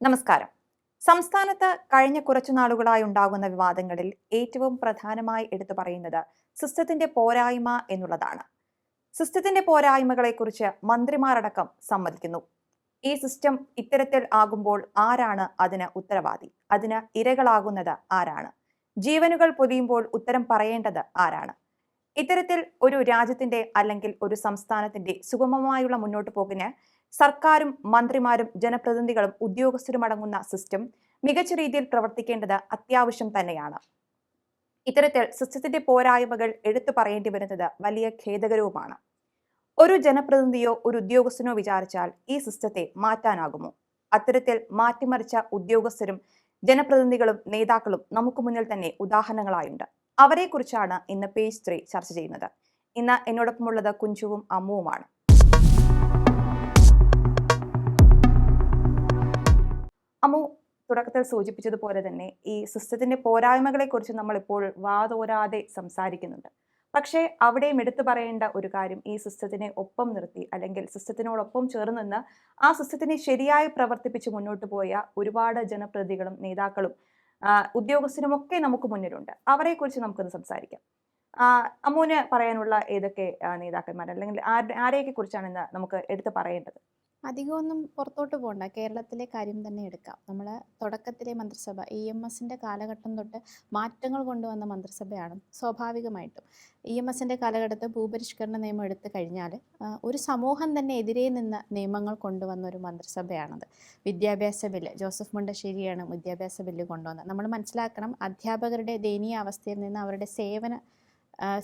നമസ്കാരം. സംസ്ഥാനത്ത് കഴിഞ്ഞ കുറച്ചു നാളുകളായി ഉണ്ടാകുന്ന വിവാദങ്ങളിൽ ഏറ്റവും പ്രധാനമായി എടുത്തു പറയുന്നത് സിസ്റ്റത്തിന്റെ പോരായ്മ എന്നുള്ളതാണ്. സിസ്റ്റത്തിന്റെ പോരായ്മകളെക്കുറിച്ച് മന്ത്രിമാരടക്കം സമ്മതിക്കുന്നു. ഈ സിസ്റ്റം ഇത്തരത്തിൽ ആകുമ്പോൾ ആരാണ് അതിന് ഉത്തരവാദി? അതിന് ഇരകളാകുന്നത് ആരാണ്? ജീവനുകൾ പൊതിയുമ്പോൾ ഉത്തരം പറയേണ്ടത് ആരാണ്? ഇത്തരത്തിൽ ഒരു രാജ്യത്തിന്റെ അല്ലെങ്കിൽ ഒരു സംസ്ഥാനത്തിന്റെ സുഗമമായുള്ള മുന്നോട്ടു പോക്കിന് സർക്കാരും മന്ത്രിമാരും ജനപ്രതിനിധികളും ഉദ്യോഗസ്ഥരും അടങ്ങുന്ന സിസ്റ്റം മികച്ച രീതിയിൽ പ്രവർത്തിക്കേണ്ടത് അത്യാവശ്യം തന്നെയാണ്. ഇത്തരത്തിൽ സിസ്റ്റത്തിന്റെ പോരായ്മകൾ എടുത്തു പറയേണ്ടി വരുന്നത് വലിയ ഖേദകരവുമാണ്. ഒരു ജനപ്രതിനിധിയോ ഒരു ഉദ്യോഗസ്ഥനോ വിചാരിച്ചാൽ ഈ സിസ്റ്റത്തെ മാറ്റാനാകുമോ? അത്തരത്തിൽ മാറ്റിമറിച്ച ഉദ്യോഗസ്ഥരും ജനപ്രതിനിധികളും നേതാക്കളും നമുക്ക് മുന്നിൽ തന്നെ ഉദാഹരണങ്ങളായുണ്ട്. അവരെക്കുറിച്ചാണ് ഇന്ന് പേജ് ത്രീ ചർച്ച ചെയ്യുന്നത്. ഇന്ന് എന്നോടൊപ്പമുള്ളത് കുഞ്ചുവും അമ്മുവുമാണ്. അമ്മു തുടക്കത്തിൽ സൂചിപ്പിച്ചതുപോലെ തന്നെ ഈ സിസ്റ്റത്തിന്റെ പോരായ്മകളെക്കുറിച്ച് നമ്മൾ ഇപ്പോൾ വാതോരാതെ സംസാരിക്കുന്നുണ്ട്. പക്ഷേ അവിടെയും എടുത്തു പറയേണ്ട ഒരു കാര്യം ഈ സിസ്റ്റത്തിനെ ഒപ്പം നിർത്തി അല്ലെങ്കിൽ സിസ്റ്റത്തിനോടൊപ്പം ചേർന്ന് നിന്ന് ആ സിസ്റ്റത്തിനെ ശരിയായി പ്രവർത്തിപ്പിച്ച് മുന്നോട്ട് പോയ ഒരുപാട് ജനപ്രതികളും നേതാക്കളും ഉദ്യോഗസ്ഥരുമൊക്കെ നമുക്ക് മുന്നിലുണ്ട്. അവരെക്കുറിച്ച് നമുക്കൊന്ന് സംസാരിക്കാം. അമ്മൂന് പറയാനുള്ള ഏതൊക്കെ നേതാക്കന്മാർ അല്ലെങ്കിൽ ആരുടെ- ആരെയൊക്കെ കുറിച്ചാണ് ഇന്ന് നമുക്ക് എടുത്തു പറയേണ്ടത്? അധികമൊന്നും പുറത്തോട്ട് പോകണ്ട കേരളത്തിലെ കാര്യം തന്നെ എടുക്കാം. നമ്മൾ തുടക്കത്തിലെ മന്ത്രിസഭ ഇ എം എസിന്റെ കാലഘട്ടം തൊട്ട് മാറ്റങ്ങൾ കൊണ്ടുവന്ന മന്ത്രിസഭയാണ് സ്വാഭാവികമായിട്ടും. ഇ എം എസിന്റെ കാലഘട്ടത്തിൽ ഭൂപരിഷ്കരണ നിയമം എടുത്തു കഴിഞ്ഞാൽ ഒരു സമൂഹം തന്നെ എതിരെ നിന്ന് നിയമങ്ങൾ കൊണ്ടുവന്ന ഒരു മന്ത്രിസഭയാണത്. വിദ്യാഭ്യാസ ബില്ല് ജോസഫ് മുണ്ടശ്ശേരിയാണ് വിദ്യാഭ്യാസ ബില്ല് കൊണ്ടുവന്നത്. നമ്മൾ മനസ്സിലാക്കണം അധ്യാപകരുടെ ദയനീയ അവസ്ഥയിൽ നിന്ന് അവരുടെ സേവന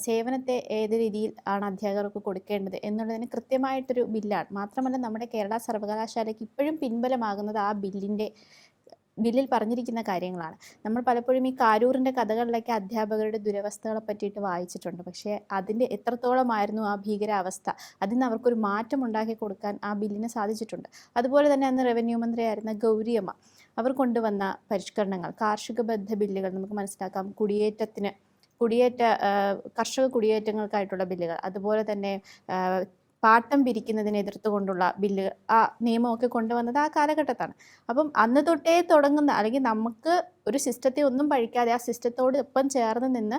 സേവനത്തെ ഏത് രീതിയിൽ ആണ് അധ്യാപകർക്ക് കൊടുക്കേണ്ടത് എന്നുള്ളതിന് കൃത്യമായിട്ടൊരു ബില്ലാണ്. മാത്രമല്ല നമ്മുടെ കേരള സർവകലാശാലയ്ക്ക് ഇപ്പോഴും പിൻബലമാകുന്നത് ആ ബില്ലിന്റെ ബില്ലിൽ പറഞ്ഞിരിക്കുന്ന കാര്യങ്ങളാണ്. നമ്മൾ പലപ്പോഴും ഈ കാരൂറിന്റെ കഥകളിലൊക്കെ അധ്യാപകരുടെ ദുരവസ്ഥകളെ പറ്റിയിട്ട് വായിച്ചിട്ടുണ്ട്. പക്ഷേ അതിന്റെ എത്രത്തോളമായിരുന്നു ആ ഭീകരാവസ്ഥ? അതിൽ നിന്ന് അവർക്കൊരു മാറ്റം ഉണ്ടാക്കി കൊടുക്കാൻ ആ ബില്ലിന് സാധിച്ചിട്ടുണ്ട്. അതുപോലെ തന്നെ അന്ന് റവന്യൂ മന്ത്രിയായിരുന്ന ഗൗരിയമ്മ അവർ കൊണ്ടുവന്ന പരിഷ്കരണങ്ങൾ കാർഷിക ബദ്ധ ബില്ലുകൾ നമുക്ക് മനസ്സിലാക്കാം. കുടിയേറ്റത്തിന് കുടിയേറ്റ കർഷക കുടിയേറ്റങ്ങൾക്കായിട്ടുള്ള ബില്ലുകൾ. അതുപോലെ തന്നെ പാട്ടം പിരിക്കുന്നതിനെ എതിർത്തുകൊണ്ടുള്ള ബില്ല് ആ നിയമമൊക്കെ കൊണ്ടുവന്നത് ആ കാലഘട്ടത്താണ്. അപ്പം അന്ന് തൊട്ടേ തുടങ്ങുന്ന അല്ലെങ്കിൽ നമുക്ക് ഒരു സിസ്റ്റത്തെ ഒന്നും പഴിക്കാതെ ആ സിസ്റ്റത്തോട് ഒപ്പം ചേർന്ന് നിന്ന്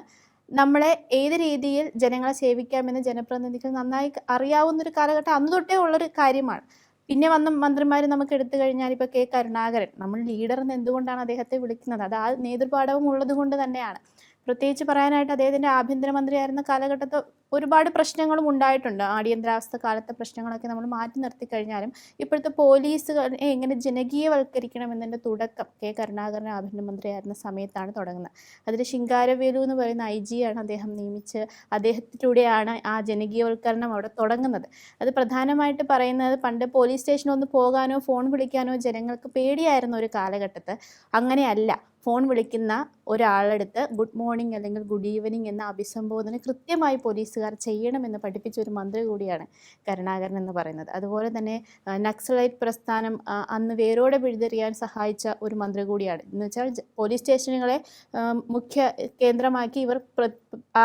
നമ്മളെ ഏത് രീതിയിൽ ജനങ്ങളെ സേവിക്കാമെന്ന് ജനപ്രതിനിധികൾ നന്നായി അറിയാവുന്ന അറിയാവുന്നൊരു കാലഘട്ടം അന്ന് തൊട്ടേ ഉള്ളൊരു കാര്യമാണ്. പിന്നെ വന്ന മന്ത്രിമാർ നമുക്ക് എടുത്തു കഴിഞ്ഞാൽ ഇപ്പോൾ കെ കരുണാകരൻ. നമ്മൾ ലീഡർ എന്ന് എന്തുകൊണ്ടാണ് അദ്ദേഹത്തെ വിളിക്കുന്നത്? അത് ആ നേതൃപാഠവും ഉള്ളത് കൊണ്ട് തന്നെയാണ്. പ്രത്യേകിച്ച് പറയാനായിട്ട് അദ്ദേഹത്തിന്റെ ആഭ്യന്തരമന്ത്രിയായിരുന്ന കാലഘട്ടത്തിൽ ഒരുപാട് പ്രശ്നങ്ങളും ഉണ്ടായിട്ടുണ്ട്. അടിയന്തരാവസ്ഥ കാലത്തെ പ്രശ്നങ്ങളൊക്കെ നമ്മൾ മാറ്റി നിർത്തി കഴിഞ്ഞാലും ഇപ്പോഴത്തെ പോലീസ് എങ്ങനെ ജനകീയവൽക്കരിക്കണമെന്നതിന്റെ തുടക്കം കെ. കരുണാകരൻ ആഭ്യന്തരമന്ത്രിയായിരുന്ന സമയത്താണ് തുടങ്ങുന്നത്. അതിൽ ശിങ്കാരവേലു എന്ന് പറയുന്ന ഐ ജിയാണ് അദ്ദേഹം നിയമിച്ച് അദ്ദേഹത്തിലൂടെയാണ് ആ ജനകീയവൽക്കരണം അവിടെ തുടങ്ങുന്നത്. അത് പ്രധാനമായിട്ട് പറയുന്നത് പണ്ട് പോലീസ് സ്റ്റേഷനിൽ ഒന്ന് പോകാനോ ഫോൺ വിളിക്കാനോ ജനങ്ങൾക്ക് പേടിയായിരുന്ന ഒരു കാലഘട്ടത്ത് അങ്ങനെയല്ല. ഫോൺ വിളിക്കുന്ന ഒരാളെടുത്ത് ഗുഡ് മോർണിംഗ് അല്ലെങ്കിൽ ഗുഡ് ഈവനിങ് എന്ന അഭിസംബോധന കൃത്യമായി പോലീസുകാർ ചെയ്യണമെന്ന് പഠിപ്പിച്ച ഒരു മന്ത്രി കൂടിയാണ് കരുണാകരൻ എന്ന് പറയുന്നത്. അതുപോലെ തന്നെ നക്സലൈറ്റ് പ്രസ്ഥാനം അന്ന് വേരോടെ പിഴുതെറിയാൻ സഹായിച്ച ഒരു മന്ത്രി കൂടിയാണ്. എന്ന് വെച്ചാൽ പോലീസ് സ്റ്റേഷനുകളെ മുഖ്യ കേന്ദ്രമാക്കി ഇവർ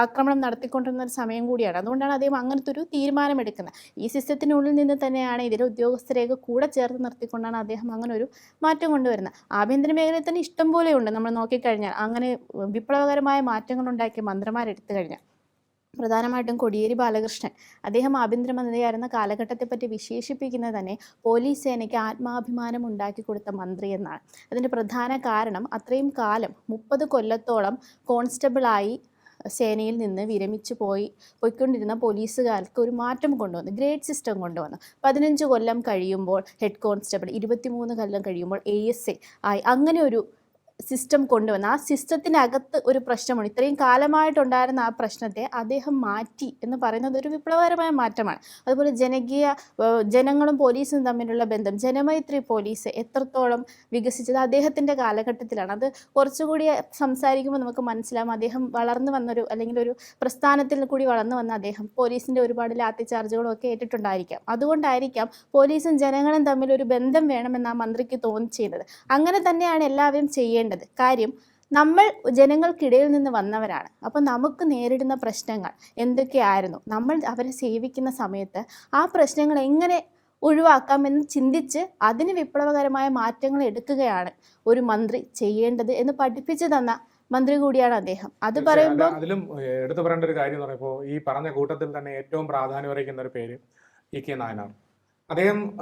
ആക്രമണം നടത്തിക്കൊണ്ടിരുന്ന ഒരു സമയം കൂടിയാണ്. അതുകൊണ്ടാണ് അദ്ദേഹം അങ്ങനത്തെ ഒരു തീരുമാനമെടുക്കുന്നത്. ഈ സിസ്റ്റത്തിനുള്ളിൽ നിന്ന് തന്നെയാണ് ഇതിലെ ഉദ്യോഗസ്ഥരെയൊക്കെ കൂടെ ചേർത്ത് നിർത്തിക്കൊണ്ടാണ് അദ്ദേഹം അങ്ങനെ ഒരു മാറ്റം കൊണ്ടുവരുന്നത്. ആഭ്യന്തര മേഖലയിൽ തന്നെ ഇഷ്ടം പോലെയുണ്ട് നമ്മൾ നോക്കിക്കഴിഞ്ഞാൽ അങ്ങനെ വിപ്ലവകരമായ മാറ്റങ്ങൾ ഉണ്ടാക്കിയ മന്ത്രിമാരെടുത്തു കഴിഞ്ഞാൽ. പ്രധാനമായിട്ടും കൊടിയേരി ബാലകൃഷ്ണൻ. അദ്ദേഹം ആഭ്യന്തരമന്ത്രിയായിരുന്ന കാലഘട്ടത്തെപ്പറ്റി വിശേഷിപ്പിക്കുന്നത് തന്നെ പോലീസ് സേനയ്ക്ക് ആത്മാഭിമാനം ഉണ്ടാക്കി കൊടുത്ത മന്ത്രി എന്നാണ്. അതിന്റെ പ്രധാന കാരണം അത്രയും കാലം മുപ്പത് കൊല്ലത്തോളം കോൺസ്റ്റബിളായി സേനയിൽ നിന്ന് വിരമിച്ചു പോയി പോയിക്കൊണ്ടിരുന്ന പോലീസുകാർക്ക് ഒരു മാറ്റം കൊണ്ടുവന്നു ഗ്രേഡ് സിസ്റ്റം കൊണ്ടുവന്നു. പതിനഞ്ച് കൊല്ലം കഴിയുമ്പോൾ ഹെഡ് കോൺസ്റ്റബിൾ ഇരുപത്തിമൂന്ന് കൊല്ലം കഴിയുമ്പോൾ എ എസ് എ ആയി. അങ്ങനെ ഒരു സിസ്റ്റം കൊണ്ടുവന്ന് ആ സിസ്റ്റത്തിനകത്ത് ഒരു പ്രശ്നമുണ്ട്. ഇത്രയും കാലമായിട്ടുണ്ടായിരുന്ന ആ പ്രശ്നത്തെ അദ്ദേഹം മാറ്റി എന്ന് പറയുന്നത് ഒരു വിപ്ലവകരമായ മാറ്റമാണ്. അതുപോലെ ജനകീയ ജനങ്ങളും പോലീസും തമ്മിലുള്ള ബന്ധം ജനമൈത്രി പോലീസ് എത്രത്തോളം വികസിച്ചത് അദ്ദേഹത്തിന്റെ കാലഘട്ടത്തിലാണ്. അത് കുറച്ചുകൂടി സംസാരിക്കുമ്പോൾ നമുക്ക് മനസ്സിലാവും അദ്ദേഹം വളർന്നു വന്നൊരു അല്ലെങ്കിൽ ഒരു പ്രസ്ഥാനത്തിൽ കൂടി വളർന്നു വന്ന അദ്ദേഹം പോലീസിന്റെ ഒരുപാട് ലാത്തി ചാർജുകളും ഒക്കെ ഏറ്റിട്ടുണ്ടായിരിക്കാം. അതുകൊണ്ടായിരിക്കാം പോലീസും ജനങ്ങളും തമ്മിൽ ഒരു ബന്ധം വേണമെന്ന് ആ മന്ത്രിക്ക് തോന്നിച്ചത് അങ്ങനെ തന്നെയാണ് എല്ലാവരും ചെയ്യേണ്ടത്. കാര്യം നമ്മൾ ജനങ്ങൾക്കിടയിൽ നിന്ന് വന്നവരാണ്. അപ്പോൾ നമുക്ക് നേരിടുന്ന പ്രശ്നങ്ങൾ എന്തൊക്കെയായിരുന്നു? നമ്മൾ അവരെ സേവിക്കുന്ന സമയത്ത് ആ പ്രശ്നങ്ങൾ എങ്ങനെ ഒഴിവാക്കാമെന്ന് ചിന്തിച്ച് അതിന് വിപ്ലവകരമായ മാറ്റങ്ങൾ എടുക്കുകയാണ് ഒരു മന്ത്രി ചെയ്യേണ്ടത് എന്ന് പഠിപ്പിച്ചു തന്ന മന്ത്രി കൂടിയാണ് അദ്ദേഹം. അത് പറയുമ്പോൾ അതിലും എടുത്തു പറയേണ്ട ഒരു കാര്യം എന്ന് പറയുമ്പോൾ ഈ പറഞ്ഞ കൂട്ടത്തിൽ തന്നെ ഏറ്റവും പ്രാധാന്യം അറിയിക്കുന്ന ഒരു പേര് ഇ കെ നായനാർ അദ്ദേഹം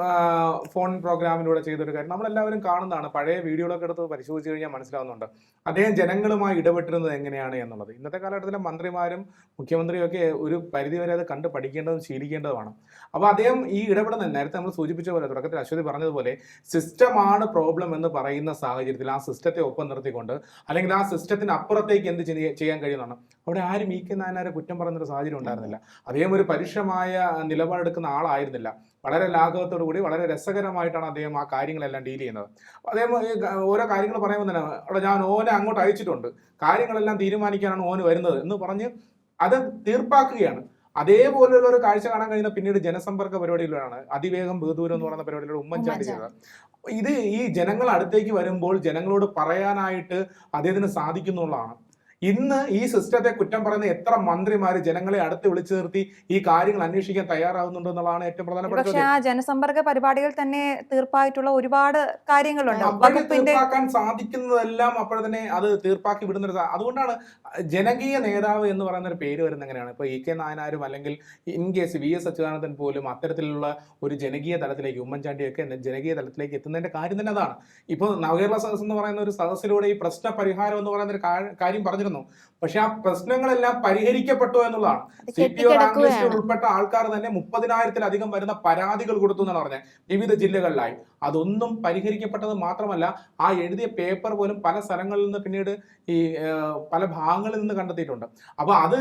ഫോൺ പ്രോഗ്രാമിലൂടെ ചെയ്തൊരു കാര്യം നമ്മളെല്ലാവരും കാണുന്നതാണ്. പഴയ വീഡിയോകളൊക്കെ എടുത്ത് പരിശോധിച്ച് കഴിഞ്ഞാൽ മനസ്സിലാവുന്നുണ്ട്. അദ്ദേഹം ജനങ്ങളുമായി ഇടപെട്ടിരുന്നത് എങ്ങനെയാണ് എന്നുള്ളത്. ഇന്നത്തെ കാലഘട്ടത്തിലെ മന്ത്രിമാരും മുഖ്യമന്ത്രിയും ഒക്കെ ഒരു പരിധിവരെ അത് കണ്ട് പഠിക്കേണ്ടതും ശീലിക്കേണ്ടതുമാണ്. അപ്പോൾ അദ്ദേഹം ഈ ഇടപെടുന്ന നേരത്തെ നമ്മൾ സൂചിപ്പിച്ച പോലെ തുടക്കത്തിൽ അശ്വതി പറഞ്ഞതുപോലെ സിസ്റ്റമാണ് പ്രോബ്ലം എന്ന് പറയുന്ന സാഹചര്യത്തിൽ ആ സിസ്റ്റത്തെ ഒപ്പം നിർത്തിക്കൊണ്ട് അല്ലെങ്കിൽ ആ സിസ്റ്റത്തിന് അപ്പുറത്തേക്ക് എന്ത് ചെയ്യ- ചെയ്യാൻ കഴിയുന്നതാണ്. അവിടെ ആരും ഈ കെ നായനാരെ കുറ്റം പറയുന്നൊരു സാഹചര്യം ഉണ്ടായിരുന്നില്ല. അദ്ദേഹം ഒരു പരുഷമായ നിലപാടെടുക്കുന്ന ആളായിരുന്നില്ല. വളരെ ലാഘവത്തോടു കൂടി വളരെ രസകരമായിട്ടാണ് അദ്ദേഹം ആ കാര്യങ്ങളെല്ലാം ഡീൽ ചെയ്യുന്നത്. അദ്ദേഹം ഓരോ കാര്യങ്ങൾ പറയുമ്പോൾ തന്നെ അവിടെ ഞാൻ ഓനെ അങ്ങോട്ട് അയച്ചിട്ടുണ്ട്. കാര്യങ്ങളെല്ലാം തീരുമാനിക്കാനാണ് ഓന് വരുന്നത് എന്ന് പറഞ്ഞ് അത് തീർപ്പാക്കുകയാണ്. അതേപോലെയുള്ള ഒരു കാഴ്ച കാണാൻ കഴിയുന്ന പിന്നീട് ജനസമ്പർക്ക പരിപാടിയിലാണ് അതിവേഗം ബഹുദൂരം എന്ന് പറയുന്ന പരിപാടിയിലൂടെ ഉമ്മൻചാണ്ടി ചെയ്തത് ഇത് ഈ ജനങ്ങൾ അടുത്തേക്ക് വരുമ്പോൾ ജനങ്ങളോട് പറയാനായിട്ട് അദ്ദേഹത്തിന് സാധിക്കുന്നുള്ളതാണ്. ഇന്ന് ഈ സിസ്റ്റത്തെ കുറ്റം പറയുന്ന എത്ര മന്ത്രിമാർ ജനങ്ങളെ അടുത്ത് വിളിച്ചു നിർത്തി ഈ കാര്യങ്ങൾ അന്വേഷിക്കാൻ തയ്യാറാവുന്നുണ്ടോ എന്നുള്ളതാണ് ഏറ്റവും പ്രധാനപ്പെട്ട പക്ഷേ ആ ജനസമ്പർക്ക പരിപാടികൾ തന്നെ തീർപ്പായിട്ടുള്ള ഒരുപാട് കാര്യങ്ങളുണ്ട്. തീർപ്പാക്കാൻ സാധിക്കുന്നതെല്ലാം അപ്പോൾ തന്നെ അത് തീർപ്പാക്കി വിടുന്ന ഒരു അതുകൊണ്ടാണ് ജനകീയ നേതാവ് എന്ന് പറയുന്ന ഒരു പേര് വരുന്ന എങ്ങനെയാണ്? ഇപ്പൊ ഇ കെ നായനാരും അല്ലെങ്കിൽ in case V S Achuthanandan പോലും അത്തരത്തിലുള്ള ഒരു ജനകീയ തലത്തിലേക്ക് ഉമ്മൻചാണ്ടിയൊക്കെ ജനകീയ തലത്തിലേക്ക് എത്തുന്നതിന്റെ കാര്യം തന്നെ അതാണ്. ഇപ്പോൾ നവകേരള സദസ് എന്ന് പറയുന്ന ഒരു സദസ്സിലൂടെ ഈ പ്രശ്ന പരിഹാരം എന്ന് പറയുന്ന ഒരു കാര്യം കാര്യം പറഞ്ഞിരുന്നു പക്ഷെ ആ പ്രശ്നങ്ങളെല്ലാം പരിഹരിക്കപ്പെട്ടു എന്നുള്ളതാണ്. സി പി ഒ റാങ്ക് ലിസ്റ്റിൽ ഉൾപ്പെട്ട ആൾക്കാർ തന്നെ മുപ്പതിനായിരത്തിലധികം വരുന്ന പരാതികൾ കൊടുത്തു എന്നാണ് പറഞ്ഞത്. വിവിധ ജില്ലകളിലായി. അതൊന്നും പരിഹരിക്കപ്പെട്ടത് മാത്രമല്ല ആ എഴുതിയ പേപ്പർ പോലും പല സ്ഥലങ്ങളിൽ നിന്ന് പിന്നീട് ഈ പല ഭാഗങ്ങളിൽ നിന്ന് കണ്ടെത്തിയിട്ടുണ്ട്. അപ്പൊ അത്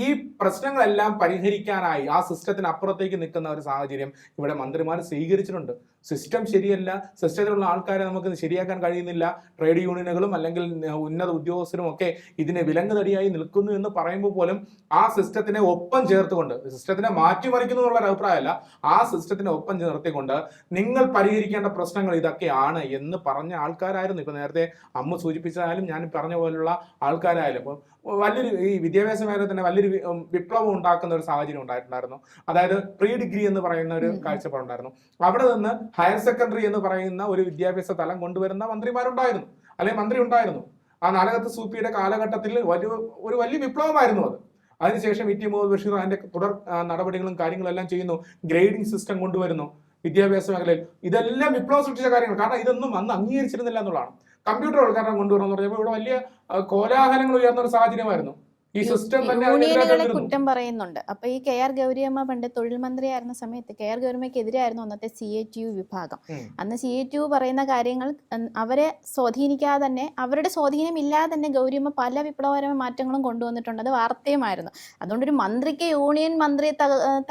ഈ പ്രശ്നങ്ങളെല്ലാം പരിഹരിക്കാനായി ആ സിസ്റ്റത്തിന് അപ്പുറത്തേക്ക് നിൽക്കുന്ന ഒരു സാഹചര്യം ഇവിടെ മന്ത്രിമാർ സ്വീകരിച്ചിട്ടുണ്ട്. സിസ്റ്റം ശരിയല്ല. സിസ്റ്റത്തിലുള്ള ആൾക്കാരെ നമുക്ക് ശരിയാക്കാൻ കഴിയുന്നില്ല. ട്രേഡ് യൂണിയനുകളും അല്ലെങ്കിൽ ഉന്നത ഉദ്യോഗസ്ഥരും ഒക്കെ ഇതിന് വിലങ്ങുതടിയായി നിൽക്കുന്നു എന്ന് പറയുമ്പോൾ പോലും ആ സിസ്റ്റത്തിനെ ഒപ്പം ചേർത്തുകൊണ്ട് സിസ്റ്റത്തിനെ മാറ്റിമറിക്കുന്നു എന്നുള്ള ഒരു അഭിപ്രായമല്ല ആ സിസ്റ്റത്തിനെ ഒപ്പം ചേർത്തിക്കൊണ്ട് നിങ്ങൾ പരിഹരിക്കേണ്ട പ്രശ്നങ്ങൾ ഇതൊക്കെയാണ് എന്ന് പറഞ്ഞ ആൾക്കാരായിരുന്നു. ഇപ്പൊ നേരത്തെ അമ്മ സൂചിപ്പിച്ചാലും ഞാൻ പറഞ്ഞ പോലുള്ള ആൾക്കാരായാലും. ഇപ്പൊ വലിയൊരു ഈ വിദ്യാഭ്യാസ മേഖല തന്നെ വലിയൊരു വിപ്ലവം ഉണ്ടാക്കുന്ന ഒരു സാഹചര്യം ഉണ്ടായിട്ടുണ്ടായിരുന്നു. അതായത് പ്രീ ഡിഗ്രി എന്ന് പറയുന്ന ഒരു. കാഴ്ചപ്പാടുണ്ടായിരുന്നു. അവിടെ നിന്ന് ഹയർ സെക്കൻഡറി എന്ന് പറയുന്ന ഒരു വിദ്യാഭ്യാസ തലം കൊണ്ടുവരുന്ന മന്ത്രിമാരുണ്ടായിരുന്നു. അല്ലെങ്കിൽ മന്ത്രി ഉണ്ടായിരുന്നു ആ നാലകത്ത് സൂപ്പിയുടെ കാലഘട്ടത്തിൽ വലിയ ഒരു വലിയ വിപ്ലവമായിരുന്നു അത്. അതിനുശേഷം ഇ ടി മുഹമ്മദ് ബഷീർ അതിന്റെ തുടർ നടപടികളും കാര്യങ്ങളും എല്ലാം ചെയ്യുന്നു. ഗ്രേഡിംഗ് സിസ്റ്റം കൊണ്ടുവരുന്നു വിദ്യാഭ്യാസ മേഖലയിൽ. ഇതെല്ലാം വിപ്ലവം സൃഷ്ടിച്ച കാര്യങ്ങൾ. കാരണം ഇതൊന്നും അന്ന് അംഗീകരിച്ചിരുന്നില്ല എന്നുള്ളതാണ്. കമ്പ്യൂട്ടർ കമ്പ്യൂട്ടർവൽക്കരണം കൊണ്ടുവരണം എന്ന് പറഞ്ഞപ്പോൾ ഇവിടെ വലിയ കോലാഹലങ്ങൾ ഉയർന്ന ഒരു സാഹചര്യമായിരുന്നു. ഈ സിസ്റ്റം തന്നെ യൂണിയനുകളെ കുറ്റം പറയുന്നുണ്ട്. അപ്പൊ ഈ കെ ആർ ഗൗരിയമ്മ പണ്ട് തൊഴിൽ മന്ത്രിയായിരുന്ന സമയത്ത് കെ ആർ ഗൗരിയമ്മയ്ക്കെതിരായിരുന്നു അന്നത്തെ സി എ ടി യു വിഭാഗം. അന്ന് സി എ ടി യു പറയുന്ന കാര്യങ്ങൾ അവരെ സ്വാധീനിക്കാതെ തന്നെ അവരുടെ സ്വാധീനം ഇല്ലാതെ തന്നെ ഗൗരിയമ്മ പല വിപ്ലവകരമായ മാറ്റങ്ങളും കൊണ്ടുവന്നിട്ടുണ്ട്. അത് വാർത്തയുമായിരുന്നു. അതുകൊണ്ട് ഒരു മന്ത്രിക്ക് യൂണിയൻ മന്ത്രിയെ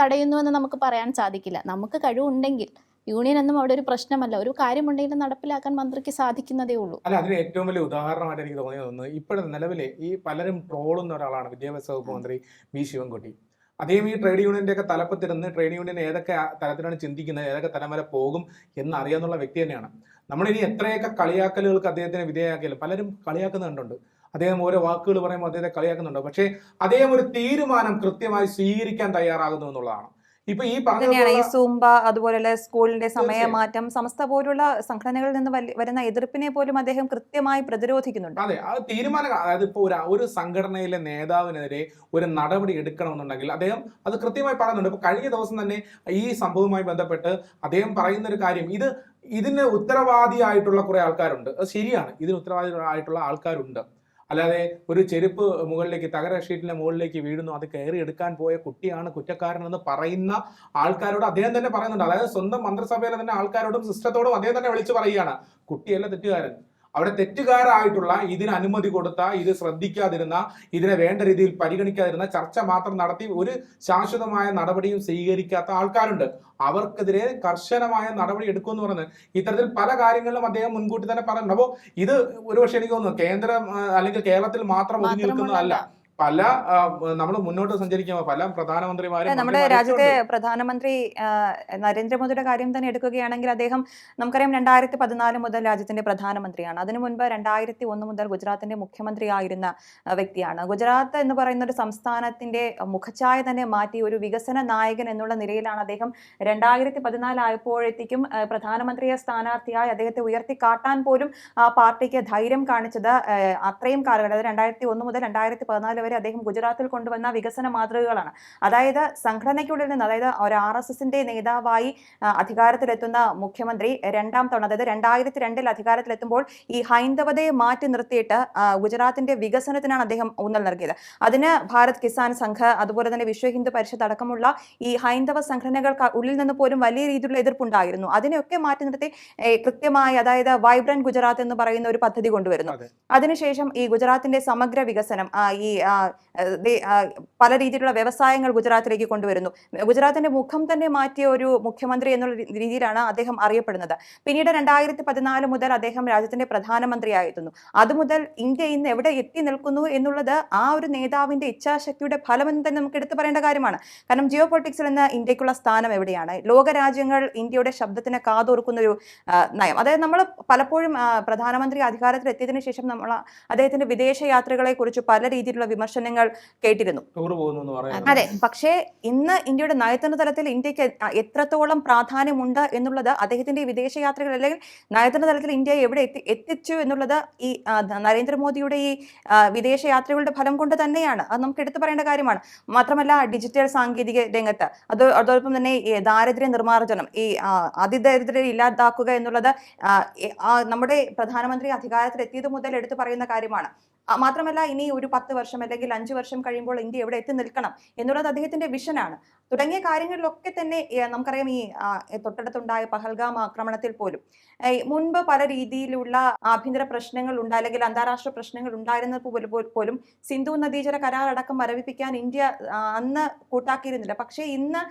തടയുന്നു എന്ന് നമുക്ക് പറയാൻ സാധിക്കില്ല. നമുക്ക് കഴിവുണ്ടെങ്കിൽ യൂണിയൻ എന്നും അവിടെ ഒരു പ്രശ്നമല്ല. ഒരു കാര്യമുണ്ടെങ്കിലും നടപ്പിലാക്കാൻ മന്ത്രിക്ക് സാധിക്കുന്നതേ ഉള്ളൂ. അല്ല അതിന് ഏറ്റവും വലിയ ഉദാഹരണമായിട്ട് എനിക്ക് തോന്നിയത് ഒന്ന് ഇപ്പോഴത്തെ നിലവിലെ ഈ പലരും ട്രോളുന്ന ഒരാളാണ് വിദ്യാഭ്യാസ വകുപ്പ് മന്ത്രി വി. ശിവൻകുട്ടി. അദ്ദേഹം ഈ ട്രേഡ് യൂണിയന്റെ ഒക്കെ തലപ്പത്തിരുന്ന് ട്രേഡ് യൂണിയൻ ഏതൊക്കെ തരത്തിലാണ് തലത്തിലാണ് ചിന്തിക്കുന്നത് ഏതൊക്കെ തലം വരെ പോകും എന്ന് അറിയാന്നുള്ള വ്യക്തി തന്നെയാണ്. നമ്മൾ ഇനി എത്രയൊക്കെ കളിയാക്കലുകൾക്ക് അദ്ദേഹത്തിന് വിധേയമാക്കിയാലും പലരും കളിയാക്കുന്ന കണ്ടുണ്ട് അദ്ദേഹം ഓരോ വാക്കുകൾ പറയുമ്പോൾ അദ്ദേഹത്തെ കളിയാക്കുന്നുണ്ട്. പക്ഷേ അദ്ദേഹം ഒരു തീരുമാനം കൃത്യമായി സ്വീകരിക്കാൻ തയ്യാറാകുന്നു എന്നുള്ളതാണ്. ഇപ്പൊ ഈ തന്നെയാണ് ഈ സൂംബ അതുപോലുള്ള സ്കൂളിന്റെ സമയമാറ്റം സമസ്ത പോലുള്ള സംഘടനകളിൽ നിന്ന് വരുന്ന എതിർപ്പിനെ പോലും അദ്ദേഹം കൃത്യമായി പ്രതിരോധിക്കുന്നുണ്ട്. അതെ അത് തീരുമാനം അതായത് ഇപ്പോൾ ഒരു ഒരു സംഘടനയിലെ നേതാവിനെതിരെ ഒരു നടപടി എടുക്കണമെന്നുണ്ടെങ്കിൽ അദ്ദേഹം അത് കൃത്യമായി പറയുന്നുണ്ട്. ഇപ്പൊ കഴിഞ്ഞ ദിവസം തന്നെ ഈ സംഭവവുമായി ബന്ധപ്പെട്ട് അദ്ദേഹം പറയുന്ന ഒരു കാര്യം ഇത് ഇതിന് ഉത്തരവാദിയായിട്ടുള്ള കുറെ ആൾക്കാരുണ്ട്. അത് ശരിയാണ് ഇതിന് ഉത്തരവാദിയായിട്ടുള്ള ആൾക്കാരുണ്ട്. അല്ലാതെ ഒരു ചെരുപ്പ് മുകളിലേക്ക് തകര ഷീറ്റിന്റെ മുകളിലേക്ക് വീഴുന്നു അത് കയറി എടുക്കാൻ പോയ കുട്ടിയാണ് കുറ്റക്കാരനെന്ന് പറയുന്ന ആൾക്കാരോട് അദ്ദേഹം തന്നെ പറയുന്നുണ്ട്. അതായത് സ്വന്തം മന്ത്രിസഭയിലെ തന്നെ ആൾക്കാരോടും സിസ്റ്റത്തോടും അദ്ദേഹം തന്നെ വിളിച്ചു പറയുകയാണ്. കുട്ടിയല്ല തെറ്റുകാരൻ. അവിടെ തെറ്റുകാരായിട്ടുള്ള ഇതിന് അനുമതി കൊടുത്ത ഇത് ശ്രദ്ധിക്കാതിരുന്ന ഇതിനെ വേണ്ട രീതിയിൽ പരിഗണിക്കാതിരുന്ന ചർച്ച മാത്രം നടത്തി ഒരു ശാശ്വതമായ നടപടിയും സ്വീകരിക്കാത്ത ആൾക്കാരുണ്ട്. അവർക്കെതിരെ കർശനമായ നടപടി എടുക്കുമെന്ന് പറയുന്നത് ഇത്തരത്തിൽ പല കാര്യങ്ങളിലും അദ്ദേഹം മുൻകൂട്ടി തന്നെ പറയുന്നുണ്ട്. അപ്പോൾ ഇത് ഒരുപക്ഷെ എനിക്ക് തോന്നുന്നു കേന്ദ്രം അല്ലെങ്കിൽ കേരളത്തിൽ മാത്രം ഒതുങ്ങി നിൽക്കുന്നതല്ല. പല നമ്മൾ മുന്നോട്ട് സഞ്ചരിക്കുമ്പോൾ പല പ്രധാനമന്ത്രിമാരും നമ്മുടെ രാജ്യത്തെ പ്രധാനമന്ത്രി നരേന്ദ്രമോദിയുടെ കാര്യം തന്നെ എടുക്കുകയാണെങ്കിൽ അദ്ദേഹം നമുക്കറിയാം രണ്ടായിരത്തി പതിനാല് മുതൽ രാജ്യത്തിന്റെ പ്രധാനമന്ത്രിയാണ്. അതിനു മുൻപ് രണ്ടായിരത്തി ഒന്ന് മുതൽ ഗുജറാത്തിന്റെ മുഖ്യമന്ത്രിയായിരുന്ന വ്യക്തിയാണ്. ഗുജറാത്ത് എന്ന് പറയുന്ന ഒരു സംസ്ഥാനത്തിന്റെ മുഖച്ഛായ തന്നെ മാറ്റി ഒരു വികസന നായകൻ എന്നുള്ള നിലയിലാണ് അദ്ദേഹം രണ്ടായിരത്തി പതിനാലായപ്പോഴത്തേക്കും പ്രധാനമന്ത്രിയെ സ്ഥാനാർത്ഥിയായി അദ്ദേഹത്തെ ഉയർത്തി കാട്ടാൻ പോലും ആ പാർട്ടിക്ക് ധൈര്യം കാണിച്ചത് അത്രയും കാലഘട്ടം അതായത് രണ്ടായിരത്തി ഒന്ന് മുതൽ രണ്ടായിരത്തി പതിനാല് വരെ അദ്ദേഹം ഗുജറാത്തിൽ കൊണ്ടുവന്ന വികസന മാതൃകകളാണ്. അതായത് സംഘടനയ്ക്കുള്ളിൽ നിന്ന് അതായത് ഒരു ആർ എസ് എസിന്റെ നേതാവായി അധികാരത്തിലെത്തുന്ന മുഖ്യമന്ത്രി രണ്ടാം തവണ അതായത് രണ്ടായിരത്തി രണ്ടിൽ അധികാരത്തിലെത്തുമ്പോൾ ഈ ഹൈന്ദവതയെ മാറ്റി നിർത്തിയിട്ട് ഗുജറാത്തിന്റെ വികസനത്തിനാണ് അദ്ദേഹം ഊന്നൽ നൽകിയത്. അതിന് ഭാരത് കിസാൻ സംഘ് അതുപോലെ തന്നെ വിശ്വ ഹിന്ദു പരിഷത്ത് അടക്കമുള്ള ഈ ഹൈന്ദവ സംഘടനകൾക്ക് ഉള്ളിൽ നിന്ന് പോലും വലിയ രീതിയിലുള്ള എതിർപ്പുണ്ടായിരുന്നു. അതിനെയൊക്കെ മാറ്റി നിർത്തി കൃത്യമായി അതായത് വൈബ്രന്റ് ഗുജറാത്ത് എന്ന് പറയുന്ന ഒരു പദ്ധതി കൊണ്ടുവരുന്നു. അതെ. അതിനുശേഷം ഈ ഗുജറാത്തിന്റെ സമഗ്ര വികസനം ഈ പല രീതിയിലുള്ള വ്യവസായങ്ങൾ ഗുജറാത്തിലേക്ക് കൊണ്ടുവരുന്നു. ഗുജറാത്തിന്റെ മുഖം തന്നെ മാറ്റിയ ഒരു മുഖ്യമന്ത്രി എന്നുള്ള രീതിയിലാണ് അദ്ദേഹം അറിയപ്പെടുന്നത്. പിന്നീട് രണ്ടായിരത്തി പതിനാല് മുതൽ അദ്ദേഹം രാജ്യത്തിന്റെ പ്രധാനമന്ത്രിയായിരുന്നു. അതുമുതൽ ഇന്ത്യ ഇന്ന് എവിടെ എത്തി നിൽക്കുന്നു എന്നുള്ളത് ആ ഒരു നേതാവിന്റെ ഇച്ഛാശക്തിയുടെ ഫലമെന്ന് തന്നെ നമുക്ക് എടുത്തു പറയേണ്ട കാര്യമാണ്. കാരണം ജിയോ പൊളിറ്റിക്സിൽ നിന്ന് ഇന്ത്യക്കുള്ള സ്ഥാനം എവിടെയാണ്? ലോകരാജ്യങ്ങൾ ഇന്ത്യയുടെ ശബ്ദത്തിന് കാതോർക്കുന്ന ഒരു നയം. അതായത് നമ്മൾ പലപ്പോഴും പ്രധാനമന്ത്രി അധികാരത്തിൽ എത്തിയതിനു ശേഷം നമ്മൾ അദ്ദേഹത്തിന്റെ വിദേശ യാത്രകളെ കുറിച്ച് പല രീതിയിലുള്ള വിമർശനങ്ങൾ കേട്ടിരുന്നു. അതെ പക്ഷേ ഇന്ന് ഇന്ത്യയുടെ നയതന്ത്ര തലത്തിൽ ഇന്ത്യയ്ക്ക് എത്രത്തോളം പ്രാധാന്യമുണ്ട് എന്നുള്ളത് അദ്ദേഹത്തിന്റെ വിദേശ വിദേശയാത്രകൾ അല്ലെങ്കിൽ നയതന്ത്ര തലത്തിൽ ഇന്ത്യ എവിടെ എത്തി എത്തിച്ചു എന്നുള്ളത് ഈ നരേന്ദ്രമോദിയുടെ ഈ വിദേശ വിദേശയാത്രകളുടെ ഫലം കൊണ്ട് തന്നെയാണ്. അത് നമുക്ക് എടുത്തു പറയേണ്ട കാര്യമാണ്. മാത്രമല്ല ഡിജിറ്റൽ സാങ്കേതിക രംഗത്ത് അത് അതോടൊപ്പം തന്നെ ദാരിദ്ര്യ നിർമ്മാർജനം ഈ അതിദരിദ്രരെ ഇല്ലാതാക്കുക എന്നുള്ളത് നമ്മുടെ പ്രധാനമന്ത്രി അധികാരത്തിൽ എത്തിയത് മുതൽ എടുത്തു പറയുന്ന കാര്യമാണ്. മാത്രമല്ല ഇനി ഒരു പത്ത് വർഷം അല്ലെങ്കിൽ അഞ്ചു വർഷം കഴിയുമ്പോൾ ഇന്ത്യ എവിടെ എത്തി നിൽക്കണം എന്നുള്ളത് അദ്ദേഹത്തിന്റെ വിഷനാണ് തുടങ്ങിയ കാര്യങ്ങളിലൊക്കെ തന്നെ നമുക്കറിയാം ഈ തൊട്ടടുത്തുണ്ടായ പഹൽഗാം ആക്രമണത്തിൽ പോലും. മുൻപ് പല രീതിയിലുള്ള ആഭ്യന്തര പ്രശ്നങ്ങൾ ഉണ്ട് അല്ലെങ്കിൽ അന്താരാഷ്ട്ര പ്രശ്നങ്ങൾ ഉണ്ടായിരുന്നത് പോലും സിന്ധു നദീജല കരാർ അടക്കം മരവിപ്പിക്കാൻ ഇന്ത്യ അന്ന് കൂട്ടാക്കിയിരുന്നില്ല. പക്ഷേ ഇന്ന്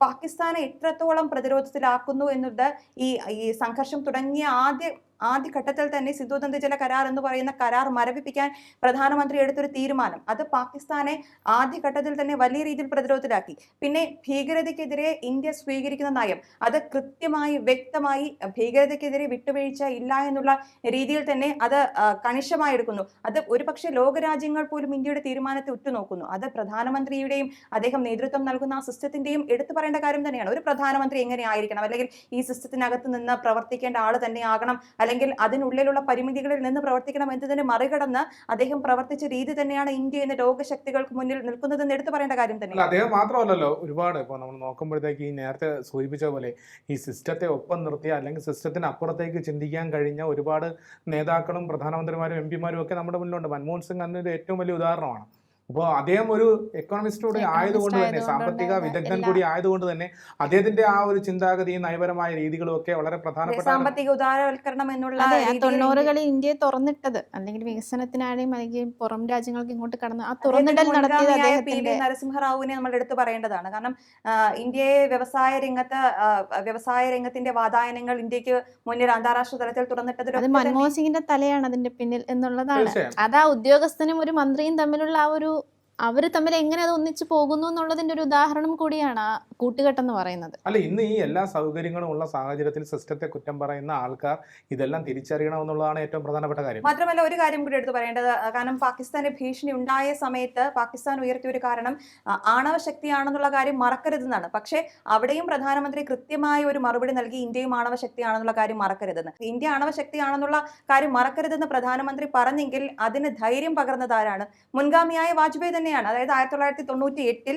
പാകിസ്ഥാനെ എത്രത്തോളം പ്രതിരോധത്തിലാക്കുന്നു എന്നത് ഈ ഈ സംഘർഷം തുടങ്ങിയ ആദ്യ ആദ്യഘട്ടത്തിൽ തന്നെ സിന്ധു ദന്തജല കരാർ എന്ന് പറയുന്ന കരാർ മരവിപ്പിക്കാൻ പ്രധാനമന്ത്രി എടുത്തൊരു തീരുമാനം. അത് പാകിസ്ഥാനെ ആദ്യഘട്ടത്തിൽ തന്നെ വലിയ രീതിയിൽ പ്രതിരോധത്തിലാക്കി. പിന്നെ ഭീകരതയ്ക്കെതിരെ ഇന്ത്യ സ്വീകരിക്കുന്ന നയം. അത് കൃത്യമായി വ്യക്തമായി ഭീകരതയ്ക്കെതിരെ വിട്ടുവീഴ്ച ഇല്ല എന്നുള്ള രീതിയിൽ തന്നെ അത് കണിശമായി എടുക്കുന്നു അത് ഒരുപക്ഷെ ലോകരാജ്യങ്ങൾ പോലും ഇന്ത്യയുടെ തീരുമാനത്തെ ഉറ്റുനോക്കുന്നു. അത് പ്രധാനമന്ത്രിയുടെയും അദ്ദേഹം നേതൃത്വം നൽകുന്ന ആ സിസ്റ്റത്തിന്റെയും എടുത്തു പറയേണ്ട കാര്യം തന്നെയാണ്. ഒരു പ്രധാനമന്ത്രി എങ്ങനെ ആയിരിക്കണം? അല്ലെങ്കിൽ ഈ സിസ്റ്റത്തിനകത്ത് നിന്ന് പ്രവർത്തിക്കേണ്ട ആൾ തന്നെ ആകണം. അല്ലെങ്കിൽ അതിനുള്ളിലുള്ള പരിമിതികളിൽ നിന്ന് പ്രവർത്തിക്കണം എന്നതിനെ മറികടന്ന് അദ്ദേഹം പ്രവർത്തിച്ച രീതി തന്നെയാണ് ഇന്ത്യ എന്ന ലോകശക്തികൾക്ക് മുന്നിൽ നിൽക്കുന്നതെന്ന് എടുത്തു പറയേണ്ട കാര്യം തന്നെ അദ്ദേഹം മാത്രമല്ലല്ലോ ഒരുപാട് ഇപ്പോൾ നമ്മൾ നോക്കുമ്പോഴത്തേക്ക് ഈ നേരത്തെ സൂചിപ്പിച്ച പോലെ ഈ സിസ്റ്റത്തെ ഒപ്പം നിർത്തിയ അല്ലെങ്കിൽ സിസ്റ്റത്തിന് അപ്പുറത്തേക്ക് ചിന്തിക്കാൻ കഴിഞ്ഞ ഒരുപാട് നേതാക്കളും പ്രധാനമന്ത്രിമാരും എം പിമാരും ഒക്കെ നമ്മുടെ മുന്നിലുണ്ട്. മൻമോഹൻ സിംഗ് അതിനൊരു ഏറ്റവും വലിയ ഉദാഹരണമാണ്. അപ്പോൾ അദ്ദേഹം ഒരു എക്കണോമിസ്റ്റ് കൂടി ആയതുകൊണ്ട് തന്നെ സാമ്പത്തിക വിദഗ്ധൻ കൂടി ആയതുകൊണ്ട് തന്നെ അദ്ദേഹത്തിന്റെ ആ ഒരു ചിന്താഗതിയും നയപരമായ രീതികളും ഒക്കെ വളരെ പ്രധാനപ്പെട്ട സാമ്പത്തിക ഉദാരവൽക്കരണം എന്നുള്ള തൊണ്ണൂറുകളിൽ ഇന്ത്യയെ തുറന്നിട്ടത് അല്ലെങ്കിൽ വികസനത്തിനാണെങ്കിലും അല്ലെങ്കിൽ പുറം രാജ്യങ്ങൾക്ക് ഇങ്ങോട്ട് കടന്ന് ആ തുറന്നിടൽ നടത്തിയത് മുൻഗാമിയായ പി വി നരസിംഹറാവുവിനെ നമ്മൾ എടുത്തു പറയേണ്ടതാണ്. കാരണം ഇന്ത്യയെ വ്യവസായ രംഗത്ത് വ്യവസായ രംഗത്തിന്റെ വാതായനങ്ങൾ ഇന്ത്യയ്ക്ക് മുന്നിൽ അന്താരാഷ്ട്ര തലത്തിൽ തുറന്നിട്ടത് അത് മൻമോഹൻ സിംഗിന്റെ തലയാണ് അതിന്റെ പിന്നിൽ എന്നുള്ളതാണ്. അതാ അത് ആ ഉദ്യോഗസ്ഥനും ഒരു മന്ത്രിയും തമ്മിലുള്ള ആ ഒരു അവർ തമ്മിൽ എങ്ങനെ അത് ഒന്നിച്ചു പോകുന്നു എന്നുള്ളതിന്റെ ഒരു ഉദാഹരണം കൂടിയാണ്. കൂട്ടുകെട്ട് എന്ന് പറയുന്നത്. അല്ല ഇന്ന് ഈ എല്ലാ സൗകര്യങ്ങളും ഉള്ള സാഹചര്യത്തിൽ സിസ്റ്റത്തെ കുറ്റം പറയുന്ന ആൾക്കാർ ഇതെല്ലാം തിരിച്ചറിയണമെന്നുള്ളതാണ് ഏറ്റവും പ്രധാനപ്പെട്ട കാര്യം. മാത്രമല്ല ഒരു കാര്യം കൂടി എടുത്തു പറയേണ്ടത് കാരണം പാകിസ്ഥാന്റെ ഭീഷണി ഉണ്ടായ സമയത്ത് പാകിസ്ഥാൻ ഉയർത്തിയ ഒരു കാരണം ആണവ ശക്തിയാണെന്നുള്ള കാര്യം മറക്കരുതെന്നാണ്. പക്ഷേ അവിടെയും പ്രധാനമന്ത്രി കൃത്യമായ ഒരു മറുപടി നൽകി ഇന്ത്യയും ആണവ ശക്തിയാണെന്നുള്ള കാര്യം മറക്കരുതെന്ന്. ഇന്ത്യ ആണവ ശക്തിയാണെന്നുള്ള കാര്യം മറക്കരുതെന്ന് പ്രധാനമന്ത്രി പറഞ്ഞെങ്കിൽ അതിന് ധൈര്യം പകർന്നത് ആരാണ്? മുൻഗാമിയായ വാജ്പേയി തന്നെയാണ്. അതായത് ആയിരത്തി തൊള്ളായിരത്തി തൊണ്ണൂറ്റി എട്ടിൽ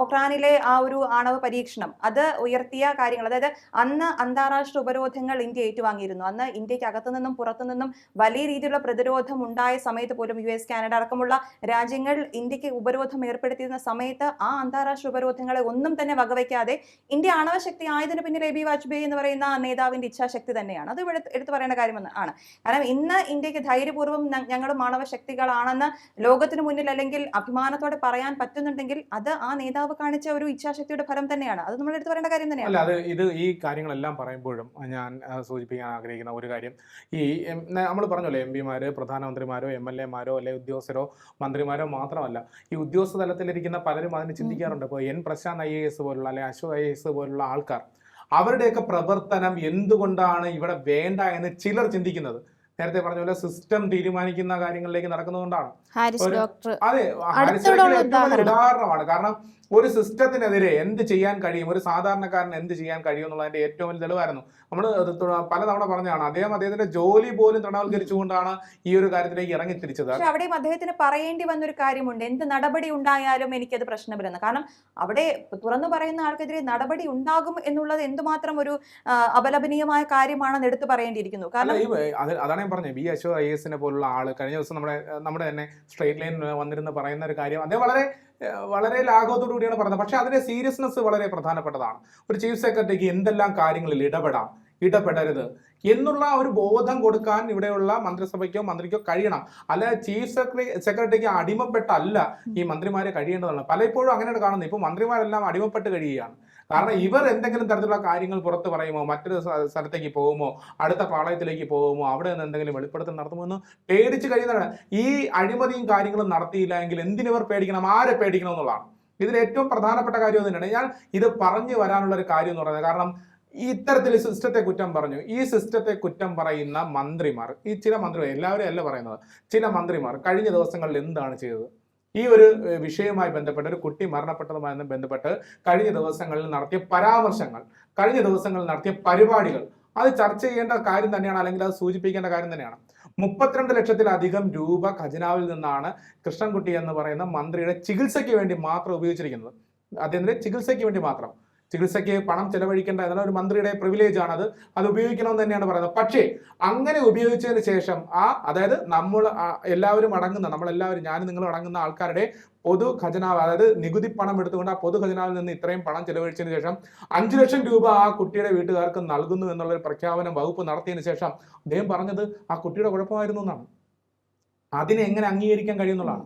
പൊക്രാനിലെ ആ ഒരു ആണവ പരീക്ഷണം. അത് ഉയർത്തിയ കാര്യങ്ങൾ. അതായത് അന്ന് അന്താരാഷ്ട്ര ഉപരോധങ്ങൾ ഇന്ത്യ ഏറ്റുവാങ്ങിയിരുന്നു. അന്ന് ഇന്ത്യയ്ക്ക് അകത്തു നിന്നും പുറത്തു നിന്നും വലിയ രീതിയിലുള്ള പ്രതിരോധം ഉണ്ടായ സമയത്ത് പോലും യു എസ് കാനഡ അടക്കമുള്ള രാജ്യങ്ങൾ ഇന്ത്യയ്ക്ക് ഉപരോധം ഏർപ്പെടുത്തിയിരുന്ന സമയത്ത് ആ അന്താരാഷ്ട്ര ഉപരോധങ്ങളെ ഒന്നും തന്നെ വകവയ്ക്കാതെ ഇന്ത്യ ആണവശക്തി ആയതിനു പിന്നിൽ എ ബി വാജ്പേയി എന്ന് പറയുന്ന നേതാവിന്റെ ഇച്ഛാശക്തി തന്നെയാണ്. അത് എടുത്തു പറയേണ്ട കാര്യമെന്ന് ആണ്. കാരണം ഇന്ന് ഇന്ത്യയ്ക്ക് ധൈര്യപൂർവം ഞങ്ങൾ മാണവശക്തികളാണെന്ന് ലോകത്തിന് മുന്നിൽ അല്ലെങ്കിൽ അഭിമാനത്തോടെ പറയാൻ പറ്റുന്നുണ്ടെങ്കിൽ അത് ആ നേതാവ് കാണിച്ച ഒരു ഇച്ഛാശക്തിയുടെ ഫലം ഫലം തന്നെയാണ്. അത് നമ്മൾ എടുത്തു പറയേണ്ട കാര്യം തന്നെയാണ്. അല്ല അത് ഇത് ഈ കാര്യങ്ങളെല്ലാം പറയുമ്പോഴും ഞാൻ സൂചിപ്പിക്കാൻ ആഗ്രഹിക്കുന്ന ഒരു കാര്യം. ഈ നമ്മൾ പറഞ്ഞല്ലോ എം പിമാര് പ്രധാനമന്ത്രിമാരോ എം എൽ എമാരോ അല്ലെ ഉദ്യോഗസ്ഥരോ മന്ത്രിമാരോ മാത്രമല്ല. ഈ ഉദ്യോഗസ്ഥ തലത്തിലിരിക്കുന്ന പലരും അതിന് ചിന്തിക്കാറുണ്ട്. ഇപ്പോൾ N Prashanth I A S പോലുള്ള അല്ലെ അശോക് ഐ എസ് പോലുള്ള ആൾക്കാർ അവരുടെയൊക്കെ പ്രവർത്തനം എന്തുകൊണ്ടാണ് ഇവിടെ വേണ്ട എന്ന് ചിലർ ചിന്തിക്കുന്നത്? നേരത്തെ പറഞ്ഞ പോലെ സിസ്റ്റം തീരുമാനിക്കുന്ന കാര്യങ്ങളിലേക്ക് നടക്കുന്നതുകൊണ്ടാണ്. ഹാരിസ് ഡോക്ടർ. അതെ. ഉദാഹരണമാണ്. കാരണം ഒരു സിസ്റ്റത്തിനെതിരെ എന്ത് ചെയ്യാൻ കഴിയും? ഒരു സാധാരണക്കാരന് എന്ത് ചെയ്യാൻ കഴിയും എന്നുള്ളതിന്റെ ഏറ്റവും വലിയ തെളിവായിരുന്നു. നമ്മൾ പലതവണ പറഞ്ഞതാണ്. അദ്ദേഹം അദ്ദേഹത്തിന്റെ ജോലി പോലും തൃണവൽക്കരിച്ചുകൊണ്ടാണ് ഈ ഒരു കാര്യത്തിലേക്ക് ഇറങ്ങി തിരിച്ചത് അവിടെയും അദ്ദേഹത്തിന് പറയേണ്ടി വന്നൊരു കാര്യമുണ്ട്. എന്ത് നടപടി ഉണ്ടായാലും എനിക്കത് പ്രശ്നമില്ലെന്ന്. കാരണം അവിടെ തുറന്നു പറയുന്ന ആൾക്കെതിരെ നടപടി ഉണ്ടാകും എന്നുള്ളത് എന്തുമാത്രം ഒരു അപലപനീയമായ കാര്യമാണെന്ന് എടുത്തു പറയേണ്ടിയിരിക്കുന്നു. കാരണം അതാണ് ഞാൻ പറഞ്ഞത്. B Ashok I. എസിനെ പോലുള്ള ആൾ കഴിഞ്ഞ ദിവസം നമ്മുടെ നമ്മുടെ തന്നെ സ്ട്രേറ്റ് ലൈൻ വന്നിരുന്ന് പറയുന്ന ഒരു കാര്യം. അദ്ദേഹം വളരെ വളരെ ലാഘവത്തോടു കൂടിയാണ് പറഞ്ഞത്. പക്ഷെ അതിന്റെ സീരിയസ്നെസ് വളരെ പ്രധാനപ്പെട്ടതാണ്. ഒരു ചീഫ് സെക്രട്ടറിക്ക് എന്തെല്ലാം കാര്യങ്ങളിൽ ഇടപെടാം ഇടപെടരുത് എന്നുള്ള ഒരു ബോധം കൊടുക്കാൻ ഇവിടെയുള്ള മന്ത്രിസഭയ്ക്കോ മന്ത്രിക്കോ കഴിയണം. അല്ല ചീഫ് സെക്രട്ടറി സെക്രട്ടറിക്ക് അടിമപ്പെട്ടല്ല ഈ മന്ത്രിമാരെ കഴിയേണ്ടതാണ്. പലപ്പോഴും അങ്ങനെയാണ് കാണുന്നത്. ഇപ്പൊ മന്ത്രിമാരെല്ലാം അടിമപ്പെട്ട് കഴിയുകയാണ്. കാരണം ഇവർ എന്തെങ്കിലും തരത്തിലുള്ള കാര്യങ്ങൾ പുറത്ത് പറയുമോ? മറ്റൊരു സ്ഥ- സ്ഥലത്തേക്ക് പോകുമോ? അടുത്ത പാളയത്തിലേക്ക് പോകുമോ? അവിടെ നിന്ന് എന്തെങ്കിലും വെളിപ്പെടുത്തൽ നടത്തുമോ എന്ന് പേടിച്ച് കഴിയുന്നതാണ് ഈ അഴിമതിയും കാര്യങ്ങളും നടത്തിയില്ല എങ്കിൽ എന്തിനവർ പേടിക്കണം? ആരെ പേടിക്കണം എന്നുള്ളതാണ്. ഇതിൽ ഏറ്റവും പ്രധാനപ്പെട്ട കാര്യം തന്നെയാണ് ഞാൻ ഇത് പറഞ്ഞു വരാനുള്ള ഒരു കാര്യം എന്ന് പറയുന്നത് കാരണം ഇത്തരത്തിൽ സിസ്റ്റത്തെ കുറ്റം പറഞ്ഞു. ഈ സിസ്റ്റത്തെ കുറ്റം പറയുന്ന മന്ത്രിമാർ ഈ ചില മന്ത്രിമാർ എല്ലാവരും അല്ല പറയുന്നത് ചില മന്ത്രിമാർ കഴിഞ്ഞ ദിവസങ്ങളിൽ എന്താണ് ചെയ്തത്? ഈ ഒരു വിഷയവുമായി ബന്ധപ്പെട്ട് ഒരു കുട്ടി മരണപ്പെട്ടതുമായി ബന്ധപ്പെട്ട് കഴിഞ്ഞ ദിവസങ്ങളിൽ നടത്തിയ പരാമർശങ്ങൾ കഴിഞ്ഞ ദിവസങ്ങളിൽ നടത്തിയ പരിപാടികൾ അത് ചർച്ച ചെയ്യേണ്ട കാര്യം തന്നെയാണ് അല്ലെങ്കിൽ അത് സൂചിപ്പിക്കേണ്ട കാര്യം തന്നെയാണ്. മുപ്പത്തിരണ്ട് ലക്ഷത്തിലധികം രൂപ ഖജനാവിൽ നിന്നാണ് കൃഷ്ണൻകുട്ടി എന്ന് പറയുന്ന മന്ത്രിയുടെ ചികിത്സയ്ക്ക് വേണ്ടി മാത്രം ഉപയോഗിച്ചിരിക്കുന്നത്. അദ്ദേഹത്തിന്റെ ചികിത്സയ്ക്ക് വേണ്ടി മാത്രം. ചികിത്സയ്ക്ക് പണം ചെലവഴിക്കേണ്ട എന്നുള്ള ഒരു മന്ത്രിയുടെ പ്രിവിലേജ് ആണ് അത് ഉപയോഗിക്കണമെന്ന് തന്നെയാണ് പറയുന്നത്. പക്ഷേ അങ്ങനെ ഉപയോഗിച്ചതിന് ശേഷം ആ അതായത് നമ്മൾ എല്ലാവരും അടങ്ങുന്ന നമ്മളെല്ലാവരും ഞാൻ നിങ്ങളും അടങ്ങുന്ന ആൾക്കാരുടെ പൊതു ഖജനാവ് അതായത് നികുതി പണം എടുത്തുകൊണ്ട് ആ പൊതു ഖജനാവിൽ നിന്ന് ഇത്രയും പണം ചെലവഴിച്ചതിന് ശേഷം അഞ്ചു ലക്ഷം രൂപ ആ കുട്ടിയുടെ വീട്ടുകാർക്ക് നൽകുന്നു എന്നുള്ള ഒരു പ്രഖ്യാപനം വകുപ്പ് നടത്തിയതിനു ശേഷം അദ്ദേഹം പറഞ്ഞത് ആ കുട്ടിയുടെ കുഴപ്പമായിരുന്നു എന്നാണ്. അതിനെ എങ്ങനെ അംഗീകരിക്കാൻ കഴിയുന്നുള്ളതാണ്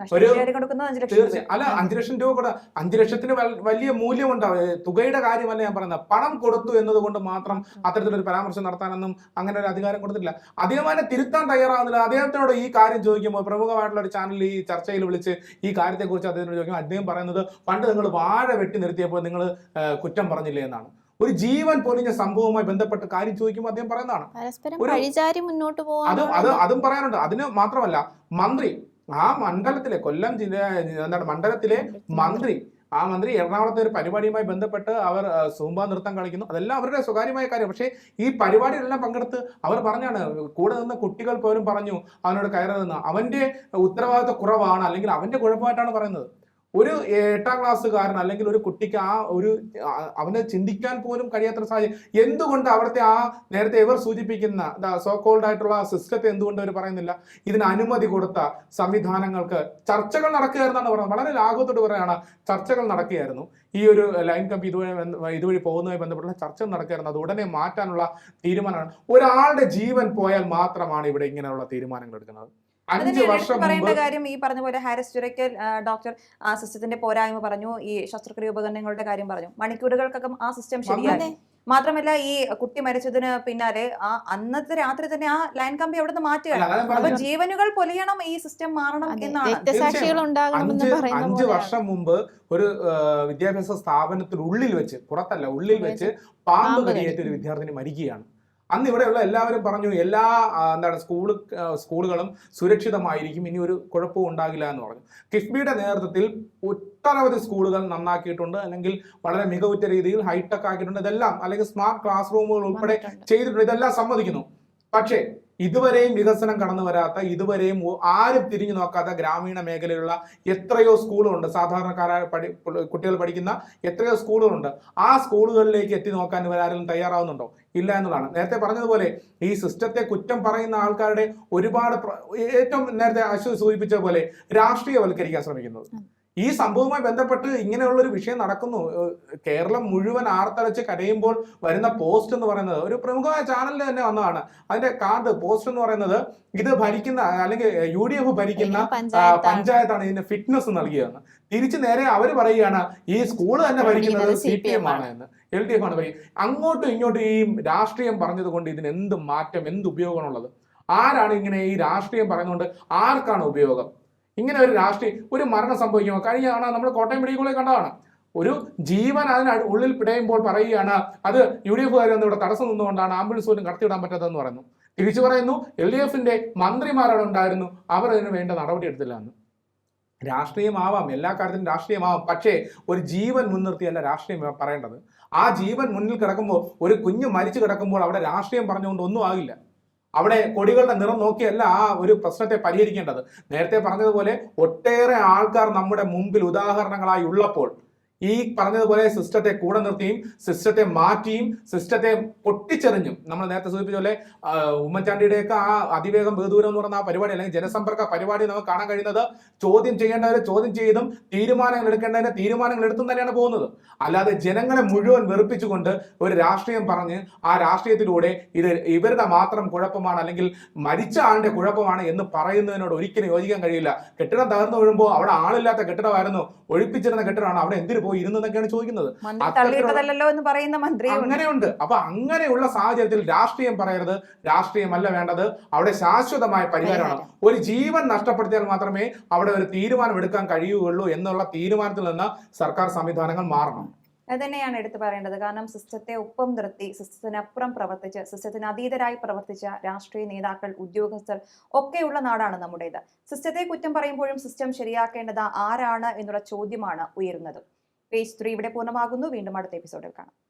ലക്ഷം അല്ല അഞ്ചു ലക്ഷം രൂപ കൂടെ അഞ്ചു ലക്ഷത്തിന് വലിയ മൂല്യമുണ്ട്. തുകയുടെ കാര്യമല്ല ഞാൻ പറയുന്നത്. പണം കൊടുത്തു എന്നതുകൊണ്ട് മാത്രം അത്തരത്തിലൊരു പരാമർശം നടത്താനൊന്നും അങ്ങനെ ഒരു അധികാരം കൊടുത്തിട്ടില്ല. അദ്ദേഹം അതിനെ തിരുത്താൻ തയ്യാറാവുന്നില്ല. അദ്ദേഹത്തിനോട് ഈ കാര്യം ചോദിക്കുമ്പോൾ പ്രമുഖമായിട്ടുള്ള ഒരു ചാനലിൽ ഈ ചർച്ചയിൽ വിളിച്ച് ഈ കാര്യത്തെക്കുറിച്ച് അദ്ദേഹത്തിനോട് ചോദിക്കുമ്പോൾ അദ്ദേഹം പറയുന്നത് പണ്ട് നിങ്ങൾ വാഴ വെട്ടി നിർത്തിയപ്പോൾ നിങ്ങൾ കുറ്റം പറഞ്ഞില്ലേ എന്നാണ്. ഒരു ജീവൻ പൊലിഞ്ഞ സംഭവവുമായി ബന്ധപ്പെട്ട് കാര്യം ചോദിക്കുമ്പോൾ അദ്ദേഹം പറയുന്നതാണ്. പരസ്പരം ഒരു- പഴിചാരി മുന്നോട്ട് അത് പോകാൻ അത് അതും പറയാനുണ്ട്. അതിന് മാത്രമല്ല മന്ത്രി ആ മണ്ഡലത്തിലെ കൊല്ലം ജില്ല എന്താണ് മണ്ഡലത്തിലെ മന്ത്രി ആ മന്ത്രി എറണാകുളത്തെ ഒരു പരിപാടിയുമായി ബന്ധപ്പെട്ട് അവർ സൂമ്പ നൃത്തം കളിക്കുന്നു. അതെല്ലാം അവരുടെ സ്വകാര്യമായ കാര്യം. പക്ഷേ ഈ പരിപാടിയിലെല്ലാം പങ്കെടുത്ത് അവർ പറഞ്ഞാണ് കൂടെ നിന്ന് കുട്ടികൾ പോലും പറഞ്ഞു അവനോട് കയറി നിന്ന്. അവന്റെ ഉത്തരവാദിത്വ കുറവാണ് അല്ലെങ്കിൽ അവന്റെ കുഴപ്പമായിട്ടാണ് പറയുന്നത്. ഒരു എട്ടാം ക്ലാസ്സുകാരൻ അല്ലെങ്കിൽ ഒരു കുട്ടിക്ക് ആ ഒരു അവനെ ചിന്തിക്കാൻ പോലും കഴിയാത്ത സാഹചര്യം. എന്തുകൊണ്ട് അവിടുത്തെ ആ നേരത്തെ ഇവർ സൂചിപ്പിക്കുന്ന സോ കോൾഡ് ആയിട്ടുള്ള സിസ്റ്റത്തെ എന്തുകൊണ്ട് അവർ പറയുന്നില്ല? ഇതിന് അനുമതി കൊടുത്ത സംവിധാനങ്ങൾക്ക് ചർച്ചകൾ നടക്കുകയായിരുന്നാണ് പറയുന്നത് വളരെ ലാഘവത്തോട് പറയുകയാണ് ചർച്ചകൾ നടക്കുകയായിരുന്നു. ഈ ഒരു ലൈൻ കമ്പി ഇതുവഴി ഇതുവഴി പോകുന്നതുമായി ബന്ധപ്പെട്ടുള്ള ചർച്ചകൾ നടക്കുകയായിരുന്നു. അത് ഉടനെ മാറ്റാനുള്ള തീരുമാനമാണ്. ഒരാളുടെ ജീവൻ പോയാൽ മാത്രമാണ് ഇവിടെ ഇങ്ങനെയുള്ള തീരുമാനങ്ങൾ എടുക്കുന്നത്. അഞ്ച് വർഷം പറയേണ്ട കാര്യം ഈ പറഞ്ഞ പോലെ ഹാരിസ് ചുരക്കൽ ഡോക്ടർ ആ സിസ്റ്റത്തിന്റെ പോരായ്മ പറഞ്ഞു ഈ ശസ്ത്രക്രിയ ഉപകരണങ്ങളുടെ കാര്യം പറഞ്ഞു. മണിക്കൂറുകൾക്കൊക്കെ ആ സിസ്റ്റം ശരിയായി. മാത്രമല്ല ഈ കുട്ടി മരിച്ചതിന് പിന്നാലെ ആ അന്നത്തെ രാത്രി തന്നെ ആ ലൈൻ കമ്പി അവിടെ നിന്ന് മാറ്റുകയാണ് അപ്പൊ ജീവനുകൾ പൊലിയണം ഈ സിസ്റ്റം മാറണം എന്നാണ്. അഞ്ച് അഞ്ച് വർഷം മുമ്പ് ഒരു വിദ്യാഭ്യാസ സ്ഥാപനത്തിനുള്ളിൽ വെച്ച് പുറത്തല്ല ഉള്ളിൽ വെച്ച് പാമ്പ് പാമ്പ് കടിയേറ്റ ഒരു വിദ്യാർത്ഥിനി മരിക്കുകയാണ്. അന്ന് ഇവിടെയുള്ള എല്ലാവരും പറഞ്ഞു എല്ലാ എന്താണ് സ്കൂൾ സ്കൂളുകളും സുരക്ഷിതമായിരിക്കും ഇനി ഒരു കുഴപ്പവും ഉണ്ടാകില്ല എന്ന് പറഞ്ഞു. കിഫ്ബിയുടെ നേതൃത്വത്തിൽ ഒട്ടനവധി സ്കൂളുകൾ നന്നാക്കിയിട്ടുണ്ട് അല്ലെങ്കിൽ വളരെ മികവുറ്റ രീതിയിൽ ഹൈടെക് ആക്കിയിട്ടുണ്ട്. ഇതെല്ലാം അല്ലെങ്കിൽ സ്മാർട്ട് ക്ലാസ് റൂമുകൾ ഉൾപ്പെടെ ചെയ്തിട്ടുണ്ട്. ഇതെല്ലാം സമ്മതിക്കുന്നു. പക്ഷേ ഇതുവരെയും വികസനം കടന്നു വരാത്ത ഇതുവരെയും ആരും തിരിഞ്ഞു നോക്കാത്ത ഗ്രാമീണ മേഖലയിലുള്ള എത്രയോ സ്കൂളുകളുണ്ട്. സാധാരണക്കാരായ പഠി കുട്ടികൾ പഠിക്കുന്ന എത്രയോ സ്കൂളുകളുണ്ട്. ആ സ്കൂളുകളിലേക്ക് എത്തി നോക്കാൻ ഇവരാരും തയ്യാറാവുന്നുണ്ടോ? ഇല്ല എന്നുള്ളതാണ്. നേരത്തെ പറഞ്ഞതുപോലെ ഈ സിസ്റ്റത്തെ കുറ്റം പറയുന്ന ആൾക്കാരുടെ ഒരുപാട് ഏറ്റവും നേരത്തെ അശു സൂചിപ്പിച്ച പോലെ രാഷ്ട്രീയവൽക്കരിക്കാൻ ശ്രമിക്കുന്നത്. ഈ സംഭവവുമായി ബന്ധപ്പെട്ട് ഇങ്ങനെയുള്ള ഒരു വിഷയം നടക്കുന്നു. കേരളം മുഴുവൻ ആർത്തലച്ച് കരയുമ്പോൾ വരുന്ന പോസ്റ്റ് എന്ന് പറയുന്നത് ഒരു പ്രമുഖമായ ചാനലിൽ തന്നെ വന്നതാണ്. അതിന്റെ കാർഡ് പോസ്റ്റ് എന്ന് പറയുന്നത് ഇത് ഭരിക്കുന്ന അല്ലെങ്കിൽ യു ഡി എഫ് ഭരിക്കുന്ന പഞ്ചായത്താണ്. ഇതിന്റെ ഇതിന് ഫിറ്റ്നസ് നൽകിയതെന്ന്. തിരിച്ചു നേരെ അവർ പറയുകയാണ് ഈ സ്കൂൾ തന്നെ ഭരിക്കുന്നത് സി പി എം ആണ്. എന്ന്. എൽ ഡി എഫ് ആണ് അങ്ങോട്ടും ഇങ്ങോട്ടും ഈ രാഷ്ട്രീയം പറഞ്ഞത് കൊണ്ട് ഇതിന് എന്ത് മാറ്റം എന്ത് ഉപയോഗമാണുള്ളത്? ആരാണ് ഇങ്ങനെ ഈ രാഷ്ട്രീയം പറയുന്നതുകൊണ്ട് ആർക്കാണ് ഉപയോഗം? ഇങ്ങനെ ഒരു രാഷ്ട്രീയ ഒരു മരണം സംഭവിക്കുമോ? കഴിഞ്ഞ തവണ നമ്മൾ കോട്ടയം മെഡിക്കൽ കണ്ടതാണ്. ഒരു ജീവൻ അതിന് ഉള്ളിൽ പിടയുമ്പോൾ പറയുകയാണ് അത് യു ഡി എഫ് ഇവിടെ തടസ്സം നിന്നുകൊണ്ടാണ് ആംബുലൻസ് പോലും കടത്തിവിടാൻ പറ്റാത്തതെന്ന് പറയുന്നു. തിരിച്ചു പറയുന്നു എൽ ഡി എഫിന്റെ മന്ത്രിമാരവിടെ ഉണ്ടായിരുന്നു അവർ അതിന് വേണ്ട നടപടി എടുത്തില്ല എന്ന്. രാഷ്ട്രീയമാവാം എല്ലാ കാര്യത്തിലും രാഷ്ട്രീയമാവാം പക്ഷേ ഒരു ജീവൻ മുൻനിർത്തിയല്ല രാഷ്ട്രീയം പറയേണ്ടത്. ആ ജീവൻ മുന്നിൽ കിടക്കുമ്പോൾ ഒരു കുഞ്ഞ് മരിച്ചു കിടക്കുമ്പോൾ അവിടെ രാഷ്ട്രീയം പറഞ്ഞുകൊണ്ട് ഒന്നും ആകില്ല. അവിടെ കൊടികളുടെ നിറം നോക്കിയല്ല ആ ഒരു പ്രശ്നത്തെ പരിഹരിക്കേണ്ടത്. നേരത്തെ പറഞ്ഞതുപോലെ ഒട്ടേറെ ആൾക്കാർ നമ്മുടെ മുമ്പിൽ ഉദാഹരണങ്ങളായി ഉള്ളപ്പോൾ ഈ പറഞ്ഞതുപോലെ സിസ്റ്റത്തെ കൂടെ നിർത്തിയും സിസ്റ്റത്തെ മാറ്റിയും സിസ്റ്റത്തെ പൊട്ടിച്ചെറിഞ്ഞും. നമ്മൾ നേരത്തെ സൂചിപ്പിച്ച പോലെ ഉമ്മൻചാണ്ടിയുടെയൊക്കെ ആ അതിവേഗം ബഹുദൂരം എന്ന് പറഞ്ഞ ആ പരിപാടി അല്ലെങ്കിൽ ജനസമ്പർക്ക പരിപാടി നമുക്ക് കാണാൻ കഴിയുന്നത് ചോദ്യം ചെയ്യേണ്ടവരെ ചോദ്യം ചെയ്തും തീരുമാനങ്ങൾ എടുക്കേണ്ടതിനെ തീരുമാനങ്ങൾ എടുത്തും തന്നെയാണ് പോകുന്നത്. അല്ലാതെ ജനങ്ങളെ മുഴുവൻ വെറുപ്പിച്ചുകൊണ്ട് ഒരു രാഷ്ട്രീയം പറഞ്ഞ് ആ രാഷ്ട്രീയത്തിലൂടെ ഇത് ഇവരുടെ മാത്രം കുഴപ്പമാണ് അല്ലെങ്കിൽ മരിച്ച ആളിന്റെ കുഴപ്പമാണ് എന്ന് പറയുന്നതിനോട് ഒരിക്കലും യോജിക്കാൻ കഴിയില്ല. കെട്ടിടം തകർന്നു വീഴുമ്പോൾ അവിടെ ആളില്ലാത്ത കെട്ടിടമായിരുന്നു ഒഴിപ്പിച്ചിരുന്ന കെട്ടിടമാണ് അവിടെ എന്തിനു പോയി ഇരുന്നതൊക്കെയാണ് ചോദിക്കുന്നത്. എന്ന് പറയുന്ന മന്ത്രി അങ്ങനെയുണ്ട്. അപ്പൊ അങ്ങനെയുള്ള സാഹചര്യത്തിൽ രാഷ്ട്രീയം പറയരുത്. രാഷ്ട്രീയമല്ല വേണ്ടത്. അവിടെ ശാശ്വതമായ പരിഹാരമാണ്. ഒരു ജീവൻ നഷ്ടപ്പെടുത്തിയാൽ മാത്രമേ അവിടെ ഒരു തീരുമാനം എടുക്കാൻ കഴിയുകയുള്ളൂ എന്നുള്ള തീരുമാനത്തിൽ നിന്ന് സർക്കാർ സംവിധാനങ്ങൾ മാറണം. അത് തന്നെയാണ് എടുത്തു പറയേണ്ടത്. കാരണം സിസ്റ്റത്തെ ഒപ്പം നിർത്തി സിസ്റ്റത്തിനപ്പുറം പ്രവർത്തിച്ച് സിസ്റ്റത്തിന് അതീതരായി പ്രവർത്തിച്ച രാഷ്ട്രീയ നേതാക്കൾ ഉദ്യോഗസ്ഥർ ഒക്കെയുള്ള നാടാണ് നമ്മുടേത്. സിസ്റ്റത്തെ കുറ്റം പറയുമ്പോഴും സിസ്റ്റം ശരിയാക്കേണ്ടത് ആരാണ് എന്നുള്ള ചോദ്യമാണ് ഉയരുന്നത്. പേജ് ത്രീ ഇവിടെ പൂർണമാകുന്നു. വീണ്ടും അടുത്ത എപ്പിസോഡിൽ കാണാം.